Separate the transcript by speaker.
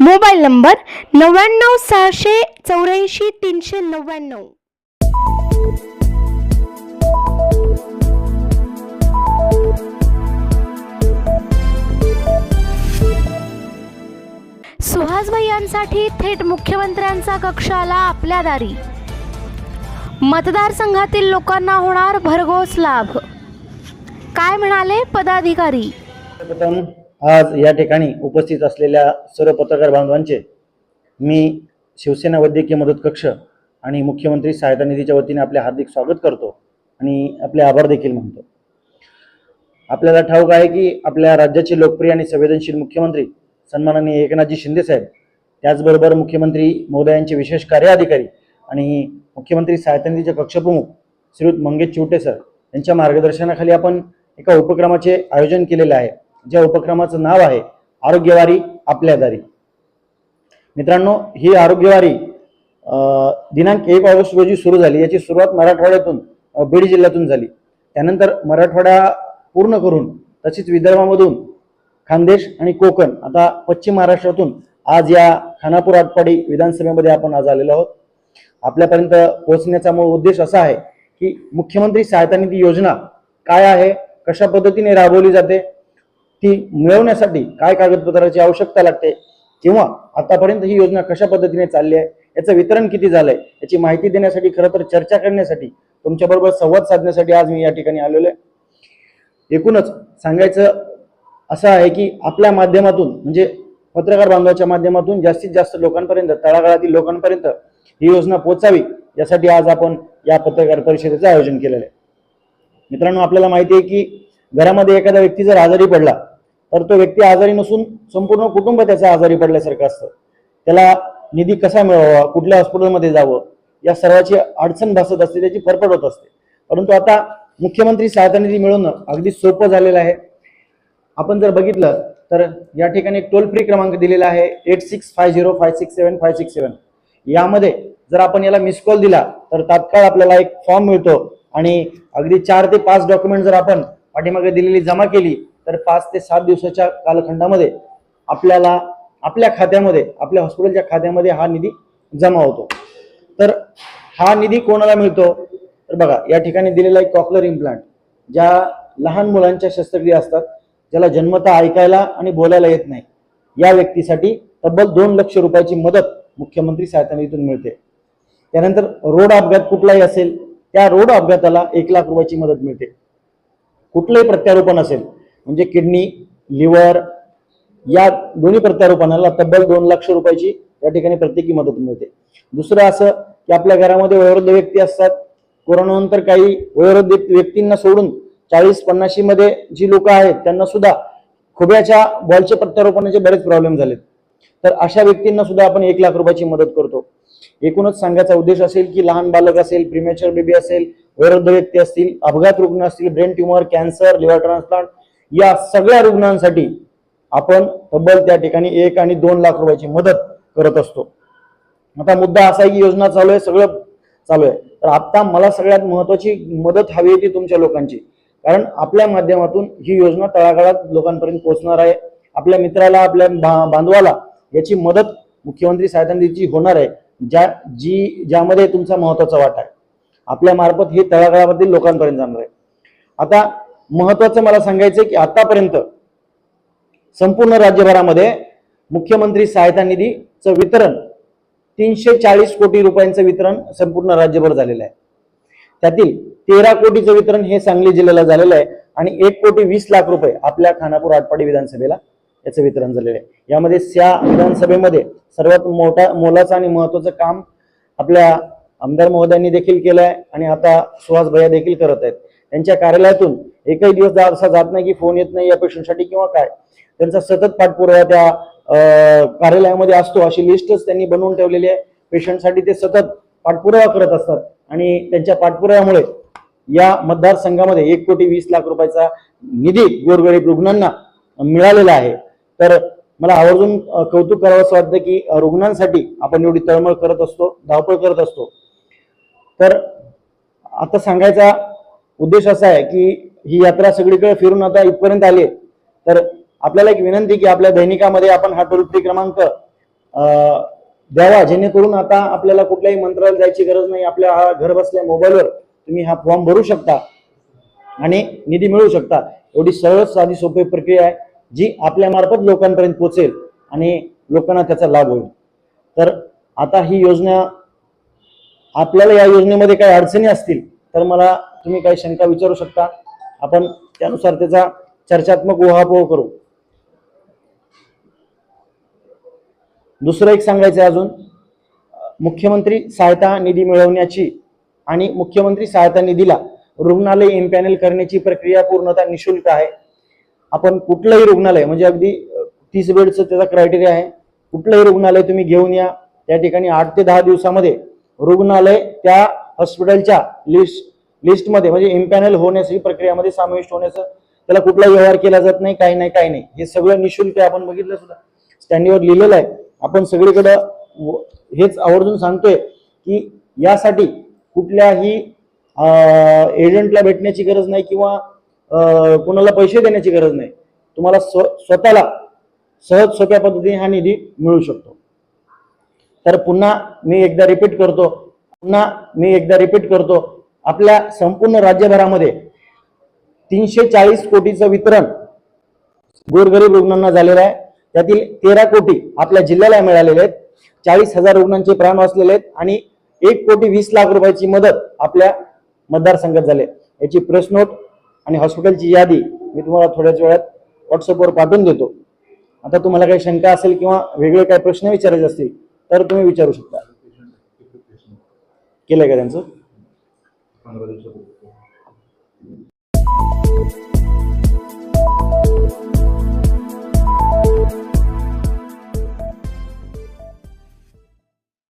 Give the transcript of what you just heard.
Speaker 1: Mobile number नव्याण्णव सहाशे चौऱ्याऐंशी तीनशे नव्याण्णव. सुहास यांसाठी थेट मुख्यमंत्र्यांचा कक्ष आला आपल्या दारी. मतदारसंघातील लोकांना होणार भरघोस लाभ. काय म्हणाले पदाधिकारी?
Speaker 2: आज या ठिकाणी उपस्थित असलेल्या सर्व पत्रकार बांधवांचे मी शिवसेना वैद्यकीय मदत कक्ष आणि मुख्यमंत्री सहायता निधीच्या वतीने आपले हार्दिक स्वागत करतो आणि आपले आभार देखील म्हणतो आपल्याला ठाऊक आहे की आपल्या राज्याचे लोकप्रिय आणि संवेदनशील मुख्यमंत्री सन्माननीय एकनाथजी शिंदेसाहेब त्याचबरोबर मुख्यमंत्री महोदयांचे विशेष कार्य अधिकारी आणि मुख्यमंत्री सहायता निधीचे कक्षप्रमुख श्रीयुत मंगेश चिवटे सर यांच्या मार्गदर्शनाखाली आपण एका उपक्रमाचे आयोजन केलेले आहे. ज्या उपक्रमाचं नाव आहे आरोग्यवारी आपल्या दारी. मित्रांनो ही आरोग्यवारी दिनांक एक ऑगस्ट रोजी सुरू झाली. याची सुरुवात मराठवाड्यातून बीड जिल्ह्यातून झाली. त्यानंतर मराठवाडा पूर्ण करून तसेच विदर्भामधून खानदेश आणि कोकण आता पश्चिम महाराष्ट्रातून आज या खानापूर आटपाडी विधानसभेमध्ये आपण आज आलेलो आहोत. आपल्यापर्यंत पोहोचण्याचा मूळ उद्देश असा आहे की मुख्यमंत्री सहायता निधी योजना काय आहे कशा पद्धतीने राबवली जाते ती मिळवण्यासाठी काय कागदपत्राची आवश्यकता लागते? किंवा आतापर्यंत ही योजना कशा पद्धतीने चालली आहे? याचं वितरण किती झालंय? याची माहिती देण्यासाठी खरं तर चर्चा करण्यासाठी तुमच्याबरोबर संवाद साधण्यासाठी आज मी या ठिकाणी आलेलो आहे. एकूणच सांगायचं असं आहे की आपल्या माध्यमातून म्हणजे पत्रकार बांधवाच्या माध्यमातून जास्तीत जास्त लोकांपर्यंत तळागाळातील लोकांपर्यंत ही योजना पोचावी यासाठी आज आपण या पत्रकार परिषदेचं आयोजन केलेलं आहे. मित्रांनो आपल्याला माहिती आहे की घरामध्ये एखादा व्यक्ती जर आजारी पडला तर तो व्यक्ती आजारी नसून संपूर्ण कुटुंब त्याचा आजारी पडल्यासारखं असतं. त्याला निधी कसा मिळवावा कुठल्या हॉस्पिटलमध्ये जावं या सर्वाची अडचण भासत असते त्याची फरफड होत असते. परंतु आता मुख्यमंत्री सहायता निधी मिळवणं अगदी सोपं झालेलं आहे. आपण जर बघितलं तर या ठिकाणी एक टोल फ्री क्रमांक दिलेला आहे eight six five zero five six seven five six seven यामध्ये जर आपण याला मिस कॉल दिला तर तात्काळ आपल्याला एक फॉर्म मिळतो. आणि अगदी चार ते पाच डॉक्युमेंट जर आपण पाठीमागे दिलेली जमा केली तर पाच ते सात दिवसाच्या कालखंडामध्ये आपल्याला आपल्या खात्यामध्ये आपल्या हॉस्पिटलच्या खात्यामध्ये हा निधी जमा होतो. तर हा निधी कोणाला मिळतो? तर बघा या ठिकाणी दिलेला एक कॉकलर इम्प्लांट ज्या लहान मुलांच्या शस्त्रक्रिया असतात ज्याला जन्मता ऐकायला आणि बोलायला येत नाही या व्यक्तीसाठी तब्बल दोन लक्ष रुपयाची मदत मुख्यमंत्री सहायता निधीतून मिळते. त्यानंतर रोड अपघात कुठलाही असेल त्या रोड अपघाताला एक लाख रुपयाची मदत मिळते. कुठलंही प्रत्यारोपण असेल म्हणजे किडनी लिव्हर या दोन्ही प्रत्यारोपणाला तब्बल दोन लक्ष रुपयाची या ठिकाणी प्रत्येकी मदत मिळते. दुसरं असं की आपल्या घरामध्ये वयोवृद्ध व्यक्ती असतात. कोरोनानंतर काही वयोवृद्ध व्यक्तींना सोडून चाळीस पन्नाशी मध्ये जी लोक आहेत त्यांना सुद्धा खुब्याच्या बॉलचे प्रत्यारोपणाचे बरेच प्रॉब्लेम झालेत. तर अशा व्यक्तींना सुद्धा आपण एक लाख रुपयाची मदत करतो. एकूणच सांगायचा उद्देश असेल की लहान बालक असेल प्रिमेचर बेबी असेल वयोवृद्ध व्यक्ती असतील अपघात रुग्ण असतील brain tumour cancer liver transplant या सगळ्या रुग्णांसाठी आपण तब्बल त्या ठिकाणी एक आणि दोन लाख रुपयाची मदत करत असतो. आता मुद्दा असा आहे की योजना चालू आहे सगळं चालू आहे. तर आता मला सगळ्यात महत्वाची मदत हवी आहे ती तुमच्या लोकांची. कारण आपल्या माध्यमातून ही योजना तळागाळात लोकांपर्यंत पोहोचणार आहे. आपल्या मित्राला आपल्या बांधवाला याची मदत मुख्यमंत्री साहेबांची होणार आहे ज्या जी ज्यामध्ये तुमचा महत्त्वाचा वाटा आहे. आपल्या मार्फत हे तळागाळामधील लोकांपर्यंत जाणार आहे. आता महत्वाचं मला सांगायचं की आतापर्यंत संपूर्ण राज्यभरामध्ये मुख्यमंत्री सहायता निधीचं वितरण तीनशे चाळीस कोटी रुपयांचं वितरण संपूर्ण राज्यभर झालेलं आहे. त्यातील तेरा कोटीचं वितरण हे सांगली जिल्ह्याला झालेलं आहे आणि एक कोटी वीस लाख रुपये आपल्या खानापूर आटपाडी विधानसभेला याचं वितरण झालेलं आहे. यामध्ये त्या विधानसभेमध्ये सर्वात मोठा मोलाचं आणि महत्वाचं काम आपल्या आमदार महोदयांनी देखील केलं आहे आणि आता सुहास भैया देखील करत आहेत. त्यांच्या कार्यालयातून एकही दिवस जा- असा जात नाही की फोन येत नाही या पेशंटसाठी किंवा काय. त्यांचा सतत पाठपुरावा त्या कार्यालयामध्ये असतो अशी लिस्टच त्यांनी बनवून ठेवलेली आहे. पेशंटसाठी ते सतत पाठपुरावा करत असतात. आणि त्यांच्या पाठपुराव्यामुळे या मतदारसंघामध्ये एक कोटी वीस लाख रुपयाचा निधी गोरगरीब रुग्णांना मिळालेला आहे. तर मला आवर्जून कौतुक करावं असं वाटतं की रुग्णांसाठी आपण एवढी तळमळ करत असतो धावपळ करत असतो. तर आता सांगायचा उद्देश असा आहे की ही यात्रा सगळीकडे फिरून आता इथपर्यंत आली तर आपल्याला एक विनंती की आपल्या दैनिकामध्ये आपण हा टोल फ्री क्रमांक द्यावा जेणेकरून आता आपल्याला कुठल्याही मंत्रालयात जायची गरज नाही. आपल्या हा घर बसल्या मोबाईलवर तुम्ही हा फॉर्म भरू शकता आणि निधी मिळवू शकता. एवढी सरळ साधी सोपी प्रक्रिया आहे जी आपल्या मार्फत लोकांपर्यंत पोहोचेल आणि लोकांना त्याचा लाभ होईल. तर आता ही योजना आपल्याला या योजनेमध्ये काही अडचणी असतील तर मला तुम्ही काही शंका विचारू शकता. आपण त्यानुसार त्याचा चर्चात्मक उहापोह करू. दुसरं एक सांगायचं आहे अजून. मुख्यमंत्री सहायता निधी मिळवण्याची आणि मुख्यमंत्री सहायता निधीला रुग्णालय इम्पॅनल करण्याची प्रक्रिया पूर्णतः निशुल्क आहे. आपण कुठलंही रुग्णालय म्हणजे अगदी तीस बेडचं त्याचा क्रायटेरिया आहे. कुठलंही रुग्णालय तुम्ही घेऊन या. त्या ठिकाणी आठ ते दहा दिवसामध्ये रुग्णालय त्या हॉस्पिटलच्या लिस्ट लिस्टमध्ये म्हणजे इम्पॅनल होण्याची प्रक्रियामध्ये समाविष्ट होण्याचं त्याला कुठला व्यवहार केला जात नाही काही नाही काही नाही. हे सगळं निशुल्क आपण बघितलं सुद्धा. स्टँडीवर लिहिलेलं आहे. आपण सगळीकडं हेच आवर्जून सांगतोय की यासाठी कुठल्याही एजंटला भेटण्याची गरज नाही किंवा कुणाला कोणाला पैसे देण्याची गरज नाही. तुम्हाला स्व स्वतःला सहज सोप्या पद्धतीने हा निधी मिळू शकतो. तर पुन्हा मी एकदा रिपीट करतो. पुन्हा मी एकदा रिपीट करतो. आपल्या संपूर्ण राज्यभरामध्ये तीनशे चाळीस कोटीचं वितरण गोरगरीब रुग्णांना झालेलं आहे. त्यातील तेरा कोटी आपल्या जिल्ह्याला मिळालेले आहेत. चाळीस हजार रुग्णांचे प्राण वाचलेले आहेत आणि एक कोटी वीस लाख रुपयाची मदत आपल्या मतदारसंघात झाली याची प्रेस नोट आणि हॉस्पिटलची यादी मी तुम्हाला थोड्याच वेळात व्हॉट्सअपवर पाठवून देतो. आता तुम्हाला काही शंका असेल किंवा वेगळे काही प्रश्न विचारायचे असतील तर तुम्ही विचारू शकता. केलं का त्यांचं?
Speaker 3: algo de seguro.